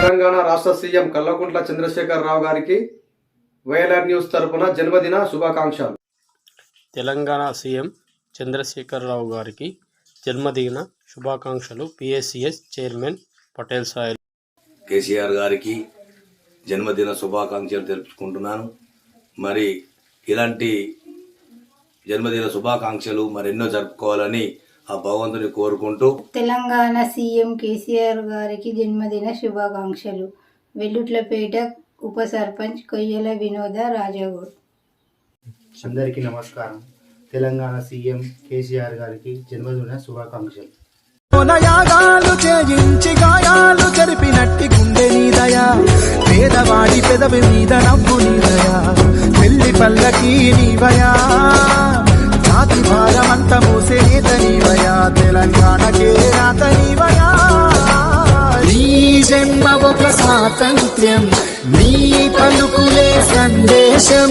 తెలంగాణ రాష్ట్ర సీఎం కల్వకుంట్ల చంద్రశేఖర్ రావు గారికి YLR news తరపున జన్మదిన శుభాకాంక్షలు. తెలంగాణ సీఎం చంద్రశేఖరరావు గారికి జన్మదిన శుభాకాంక్షలు. పిఎస్సిఎస్ చైర్మన్ పటేల్ సాయిల్ కేసీఆర్ గారికి జన్మదిన శుభాకాంక్షలు తెలుపుకుంటున్నాను. మరి ఇలాంటి జన్మదిన శుభాకాంక్షలు మరెన్నో జరుపుకోవాలని ఆ భగవంతుని కోరుకుంటూ తెలంగాణ సీఎం కేసీఆర్ గారికి జన్మదిన శుభాకాంక్షలు. వెల్లుట్లపేట ఉప సర్పంచ్ కొయ్యల వినోద రాజాగౌడ్. అందరికీ నమస్కారం. తెలంగాణ సీఎం కేసీఆర్ గారికి జన్మదిన శుభాకాంక్షలు. యాగాలు చేయించి గాయాలు జరిపినట్టి గుండె నీదయా పేదవాడి పెదవి మీద నవ్వు నీదయా తెలంగాణకే నీవయా నీ జన్మ ఒక స్వాతంత్ర్యం నీ పలుకులే సందేశం.